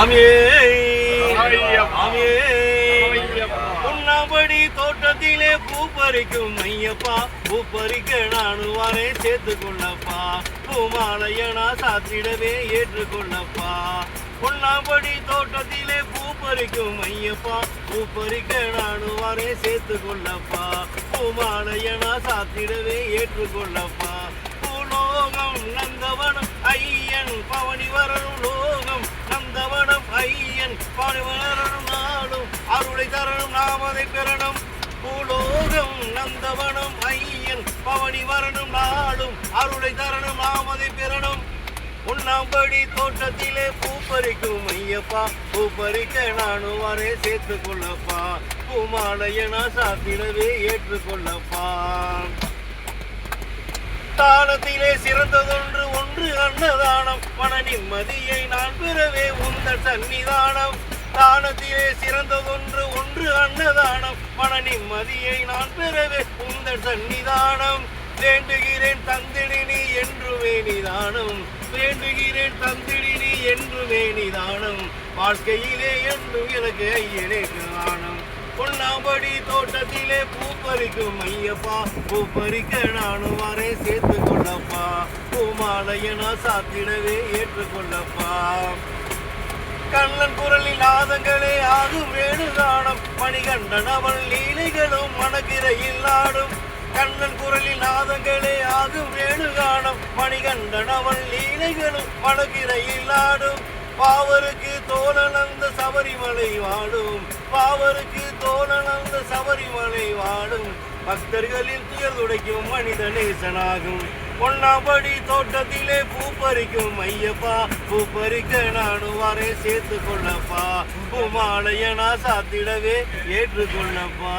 சாமியே. உண்ணாபடி தோட்டத்திலே பூ பறிக்கும் ஐயப்பா. பூ பறிக்க நானும் வரேன் சேர்த்து கொள்ளப்பா. பூமாலையனா சாத்திடவே ஏற்றுக்கொள்ளப்பா. உண்ணாபடி தோட்டத்திலே பூ பறிக்கும் ஐயப்பா. பூ பறிக்க நானும் வரேன் சேர்த்து கொள்ளப்பா. பூமாலையனா சாத்திடவே ஏற்றுக்கொள்ளப்பா. பூலோகம் நந்தவனம் நாம் பூலோகம் நந்தவனம் ஐயன் பவனி வரணும் நாளும் அருளை தரணும் நாம் அதை பெறணும். உண்ணாம்படி தோட்டத்திலே பூ பறிக்கும் ஐயப்பா பூ பறிக்க நானும் வரே சேர்த்து கொள்ளப்பா. பூமாலையனா சாத்திடவே ஏற்றுக்கொள்ளப்பா. தானத்திலே சிறந்ததொன்று ஒன்று அன்னதானம் மன நிம்மதியை நான் பெறவே உந்த சன்னிதானம் தானத்திலே சிறந்ததொன்று அன்னதானம் மன நிம்மதியை நான் பெறவே உந்த சன்னிதானம் வேண்டுகிறேன் தந்திடினி நீ என்றுமே நிதானம். வேண்டுகிறேன் தந்திடினி நீ என்றுமே நிதானம். வாழ்க்கையிலே என்றும் எனக்கு ஐயனே தானம் பொன்னாம்படி தோட்டத்திலே பூ பறிக்கும் ஐயப்பா. பூ பறிக்க நானும் வரே சேர்த்து கொள்ளப்பா. பூமாலையனா சாத்திடவே ஏற்றுக்கொள்ளப்பா கண்ணன் குரலில் ஆதங்களே ஆகுமே வேணுகானம் மணிகண்டன் அவன் லீலைகளும் மனக்கிரையில் ஆடும் கண்ணன் குரலில் நாதங்களே ஆகும் வேணுகானம் மணிகண்டன் அவன் லீலைகளும் மனக்கிரையில் ஆடும் பாவருக்கு தோழனந்த சபரிமலை வாடும். பாவருக்கு தோழனந்த சபரிமலை வாடும். பக்தர்களின் துயர் துடைக்கும் மனித நேசனாகும். பொன்னாபடி தோட்டத்திலே பூ பறிக்கும் ஐயப்பா. பூ பறிக்க நானும் வரேன் சேர்த்து கொள்ளப்பா. பூமாலையனா சாத்திடவே ஏற்றுக்கொள்ளப்பா.